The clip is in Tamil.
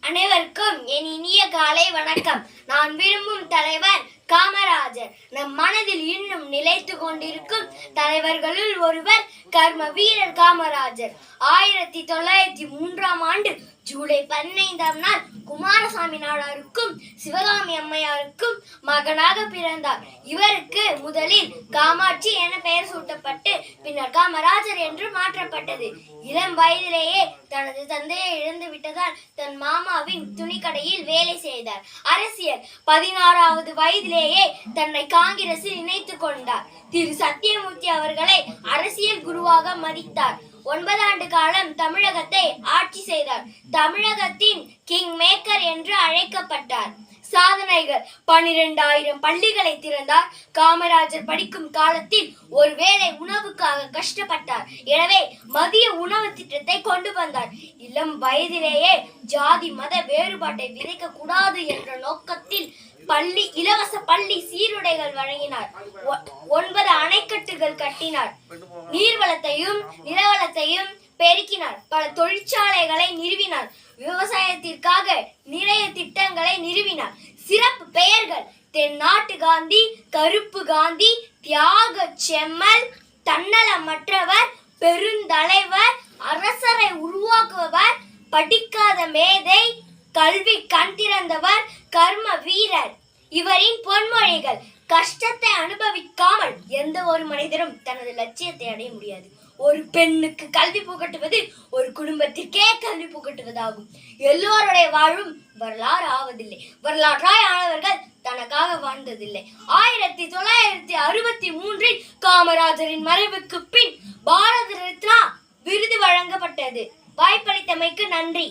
அனைவருக்கும் என் இனிய காலை வணக்கம். நான் விரும்பும் தலைவர் காமராஜர். நம் மனதில் இன்னும் நிலைத்து கொண்டிருக்கும் தலைவர்களுள் ஒருவர் கர்ம வீரர் காமராஜர். ஆயிரத்தி தொள்ளாயிரத்தி மூன்றாம் ஆண்டு ஜூலை பதினைந்தாம் நாள் குமாரசாமி நாடாருக்கும் சிவகாமி அம்மையாருக்கும் மகனாக பிறந்தார். இவருக்கு முதலில் காமாட்சி என பெயர் சூட்டப்பட்டு பின்னர் காமராஜர் என்று மாற்றப்பட்டது. இளம் வயதிலேயே தனது தந்தையை இழந்து விட்டதால் தன் மாமாவின் துணிக்கடையில் வேலை செய்தார். அரசியல் பதினாறாவது வயதிலேயே தன்னை காங்கிரஸில் இணைத்துக் கொண்டார். திரு. சத்தியமூர்த்தி அவர்களை அரசியல் குருவாக மதித்தார். ஆண்டு காலம் தமிழகத்தை ஆட்சி செய்தார். தமிழகத்தின் கிங் மேக்கர் என்று அழைக்கப்பட்டார். சாதனைகள் பனிரெண்டாயிரம் பள்ளிகளை திறந்தார். காமராஜர் படிக்கும் காலத்தில் ஒருவேளை உணவுக்காக கஷ்டப்பட்டார். எனவே மதிய உணவு திட்டத்தை கொண்டு வந்தார். இளம் வயதிலேயே ஜாதி மத வேறுபாட்டை விதைக்க கூடாது என்ற நோக்கத்தில் பள்ளி இலவச பள்ளி சீருடைகள் வழங்கினார். ஒன்பது அணைக்கட்டுகள் கட்டினார். நீர்வளத்தையும் நிலவளத்தையும் பெருக்கினார். பல தொழிற்சாலைகளை நிறுவினார். விவசாயத்திற்காக நிறைய திட்டங்களை நிறுவினார். சிறப்பு பெயர்கள் தென்னாட்டு காந்தி கருப்பு காந்தி தியாக செம்மல் தன்னலமற்றவர் பெருந்தலைவர் அரசரை உருவாக்குபவர் படிக்காத மேதை கல்வி கண் திறந்தவர் கர்ம வீரர். இவரின் பொன்மொழிகள் கஷ்டத்தை அனுபவிக்காமல் எந்த ஒரு மனிதரும் தனது லட்சியத்தை அடைய முடியாது. ஒரு பெண்ணுக்கு கல்வி புகட்டுவது ஒரு குடும்பத்திற்கே கல்வி புகட்டுவதாகும். எல்லோருடைய வாழும் வரலாறு ஆவதில்லை வரலாற்றாய் ஆனவர்கள் தனக்காக வாழ்ந்ததில்லை. ஆயிரத்தி தொள்ளாயிரத்தி அறுபத்தி மூன்றில் காமராஜரின் மறைவுக்கு பின் பாரத ரத்னா விருது வழங்கப்பட்டது. வாய்ப்பளித்தமைக்கு நன்றி.